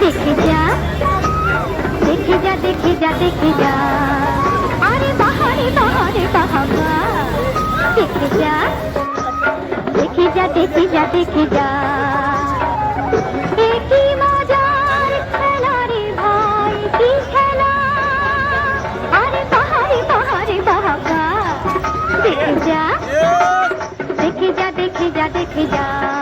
দেখে যা। দেখে যা দেখে যা দেখে যা। আরে বাহারে বাহারে, বাহাবা। দেখে যা। দেখে যা দেখে যা যা। যা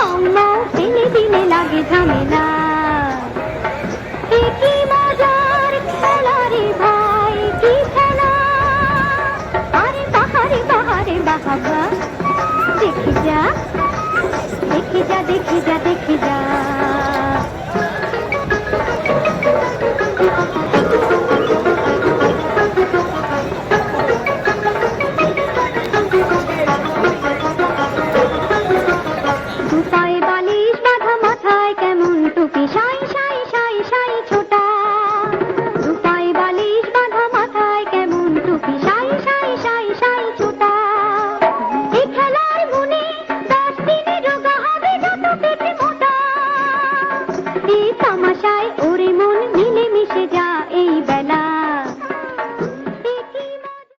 ধরলে হাম্মাও দিনে লাগে ঝামেলা। কি মজার খেলা রে ভাই কি খেলা আরে বাহারে বাহারে বাহাবা। দেখে যা, দেখি যা দেখি যা, দেখে যা।